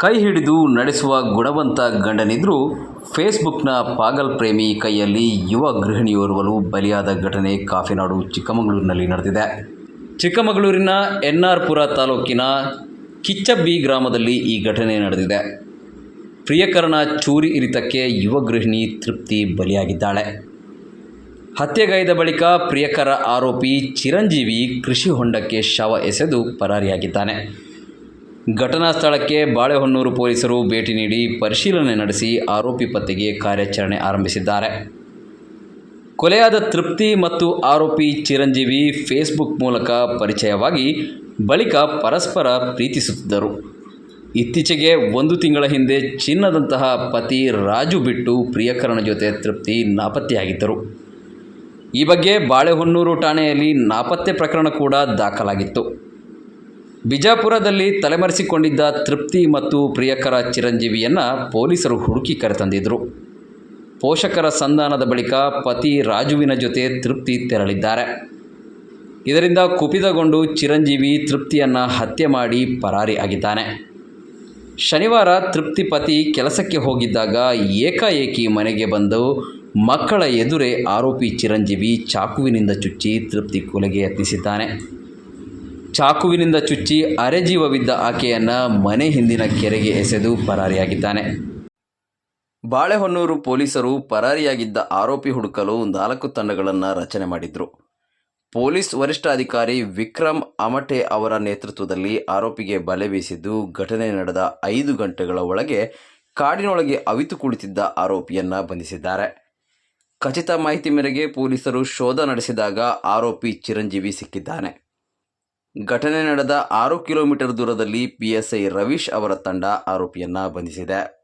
ಕೈ ಹಿಡಿದು ನಡೆಸುವ ಗುಣವಂತ ಗಂಡನಿದ್ರು ಫೇಸ್ಬುಕ್ನ ಪಾಗಲ್ ಪ್ರೇಮಿ ಕೈಯಲ್ಲಿ ಯುವ ಗೃಹಿಣಿಯೋರ್ವಲು ಬಲಿಯಾದ ಘಟನೆ ಕಾಫಿನಾಡು ಚಿಕ್ಕಮಗಳೂರಿನಲ್ಲಿ ನಡೆದಿದೆ. ಚಿಕ್ಕಮಗಳೂರಿನ ಎನ್ ಆರ್ ಪುರ ತಾಲೂಕಿನ ಕಿಚ್ಚಬ್ಬಿ ಗ್ರಾಮದಲ್ಲಿ ಈ ಘಟನೆ ನಡೆದಿದೆ. ಪ್ರಿಯಕರಣ ಚೂರಿ ಇರಿತಕ್ಕೆ ಯುವ ಗೃಹಿಣಿ ತೃಪ್ತಿ ಬಲಿಯಾಗಿದ್ದಾಳೆ. ಹತ್ಯೆಗೈದ ಬಳಿಕ ಪ್ರಿಯಕರ ಆರೋಪಿ ಚಿರಂಜೀವಿ ಕೃಷಿ ಹೊಂಡಕ್ಕೆ ಶವ ಎಸೆದು ಪರಾರಿಯಾಗಿದ್ದಾನೆ. ಘಟನಾ ಸ್ಥಳಕ್ಕೆ ಬಾಳೆಹೊನ್ನೂರು ಪೊಲೀಸರು ಭೇಟಿ ನೀಡಿ ಪರಿಶೀಲನೆ ನಡೆಸಿ ಆರೋಪಿ ಪತ್ತೆಗೆ ಕಾರ್ಯಾಚರಣೆ ಆರಂಭಿಸಿದ್ದಾರೆ. ಕೊಲೆಯಾದ ತೃಪ್ತಿ ಮತ್ತು ಆರೋಪಿ ಚಿರಂಜೀವಿ ಫೇಸ್ಬುಕ್ ಮೂಲಕ ಪರಿಚಯವಾಗಿ ಬಳಿಕ ಪರಸ್ಪರ ಪ್ರೀತಿಸುತ್ತಿದ್ದರು. ಇತ್ತೀಚೆಗೆ ಒಂದು ತಿಂಗಳ ಹಿಂದೆ ಚಿನ್ನದಂತಹ ಪತಿ ರಾಜು ಬಿಟ್ಟು ಪ್ರಿಯಕರನ ಜೊತೆ ತೃಪ್ತಿ ನಾಪತ್ತೆಯಾಗಿದ್ದರು. ಈ ಬಗ್ಗೆ ಬಾಳೆಹೊನ್ನೂರು ಠಾಣೆಯಲ್ಲಿ ನಾಪತ್ತೆ ಪ್ರಕರಣ ಕೂಡ ದಾಖಲಾಗಿತ್ತು. ಬಿಜಾಪುರದಲ್ಲಿ ತಲೆಮರೆಸಿಕೊಂಡಿದ್ದ ತೃಪ್ತಿ ಮತ್ತು ಪ್ರಿಯಕರ ಚಿರಂಜೀವಿಯನ್ನು ಪೊಲೀಸರು ಹುಡುಕಿ ಕರೆತಂದಿದ್ದರು ಪೋಷಕರ ಸಂಧಾನದ ಬಳಿಕ ಪತಿ ರಾಜುವಿನ ಜೊತೆ ತೃಪ್ತಿ ತೆರಳಿದ್ದಾರೆ. ಇದರಿಂದ ಕುಪಿತಗೊಂಡು ಚಿರಂಜೀವಿ ತೃಪ್ತಿಯನ್ನು ಹತ್ಯೆ ಮಾಡಿ ಪರಾರಿ ಆಗಿದ್ದಾನೆ. ಶನಿವಾರ ತೃಪ್ತಿ ಪತಿ ಕೆಲಸಕ್ಕೆ ಹೋಗಿದ್ದಾಗ ಏಕಾಏಕಿ ಮನೆಗೆ ಬಂದು ಮಕ್ಕಳ ಎದುರೇ ಆರೋಪಿ ಚಿರಂಜೀವಿ ಚಾಕುವಿನಿಂದ ಚುಚ್ಚಿ ತೃಪ್ತಿ ಕೊಲೆಗೆ ಯತ್ನಿಸಿದ್ದಾನೆ. ಚಾಕುವಿನಿಂದ ಚುಚ್ಚಿ ಅರೆಜೀವವಿದ್ದ ಆಕೆಯನ್ನು ಮನೆ ಹಿಂದಿನ ಕೆರೆಗೆ ಎಸೆದು ಪರಾರಿಯಾಗಿದ್ದಾನೆ. ಬಾಳೆಹೊನ್ನೂರು ಪೊಲೀಸರು ಪರಾರಿಯಾಗಿದ್ದ ಆರೋಪಿ ಹುಡುಕಲು ನಾಲ್ಕು ತಂಡಗಳನ್ನು ರಚನೆ ಮಾಡಿದ್ರು. ಪೊಲೀಸ್ ವರಿಷ್ಠಾಧಿಕಾರಿ ವಿಕ್ರಮ್ ಅಮಟೆ ಅವರ ನೇತೃತ್ವದಲ್ಲಿ ಆರೋಪಿಗೆ ಬಲೆ ಬೀಸಿದ್ದು ಘಟನೆ ನಡೆದ ಐದು ಗಂಟೆಗಳ ಒಳಗೆ ಕಾಡಿನೊಳಗೆ ಅವಿತು ಕುಳಿತಿದ್ದ ಆರೋಪಿಯನ್ನ ಬಂಧಿಸಿದ್ದಾರೆ. ಖಚಿತ ಮಾಹಿತಿ ಮೇರೆಗೆ ಪೊಲೀಸರು ಶೋಧ ನಡೆಸಿದಾಗ ಆರೋಪಿ ಚಿರಂಜೀವಿ ಸಿಕ್ಕಿದ್ದಾನೆ. ಘಟನೆ ನಡೆದ ಆರು ಕಿಲೋಮೀಟರ್ ದೂರದಲ್ಲಿ ಪಿಎಸ್ಐ ರವೀಶ್ ಅವರ ತಂಡ ಆರೋಪಿಯನ್ನ ಬಂಧಿಸಿದೆ.